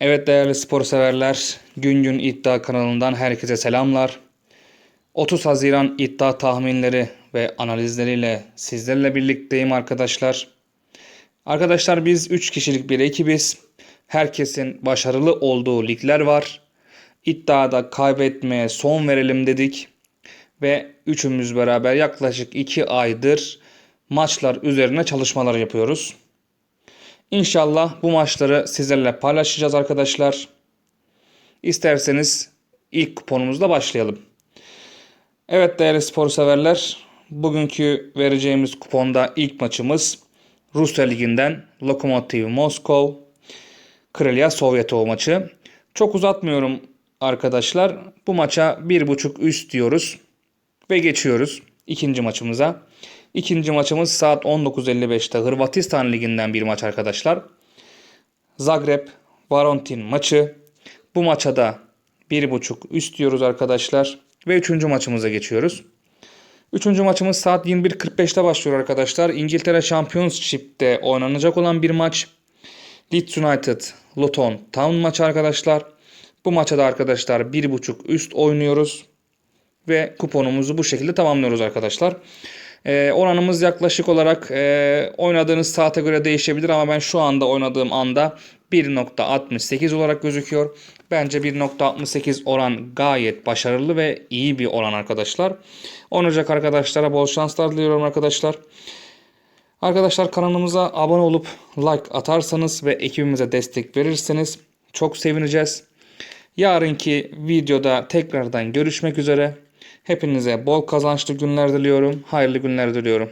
Evet değerli spor severler, Gün Gün İddia kanalından herkese selamlar. 30 Haziran iddia tahminleri ve analizleriyle sizlerle birlikteyim arkadaşlar. Arkadaşlar biz 3 kişilik bir ekibiz. Herkesin başarılı olduğu ligler var. İddiada kaybetmeye son verelim dedik. Ve üçümüz beraber yaklaşık 2 aydır maçlar üzerine çalışmalar yapıyoruz. İnşallah bu maçları sizlerle paylaşacağız arkadaşlar. İsterseniz ilk kuponumuzla başlayalım. Evet değerli spor severler, bugünkü vereceğimiz kuponda ilk maçımız Rusya Ligi'nden Lokomotiv Moskov Kralya Sovyetov maçı. Çok uzatmıyorum arkadaşlar. Bu maça 1.5 üst diyoruz ve geçiyoruz ikinci maçımıza. İkinci maçımız saat 19.55'te Hırvatistan Ligi'nden bir maç arkadaşlar. Zagreb Valentin maçı. Bu maça da 1.5 üst diyoruz arkadaşlar. Ve üçüncü maçımıza geçiyoruz. Üçüncü maçımız saat 21.45'te başlıyor arkadaşlar. İngiltere Championship'te oynanacak olan bir maç. Leeds United Luton Town maçı arkadaşlar. Bu maça da arkadaşlar 1.5 üst oynuyoruz. Ve kuponumuzu bu şekilde tamamlıyoruz arkadaşlar. Ee, oranımız yaklaşık olarak e, oynadığınız saate göre değişebilir ama ben şu anda oynadığım anda 1.68 olarak gözüküyor. Bence 1.68 oran gayet başarılı ve iyi bir oran arkadaşlar. Oynayacak arkadaşlara bol şanslar diliyorum arkadaşlar. Arkadaşlar kanalımıza abone olup like atarsanız ve ekibimize destek verirseniz çok sevineceğiz. Yarınki videoda tekrardan görüşmek üzere. Hepinize bol kazançlı günler diliyorum. Hayırlı günler diliyorum.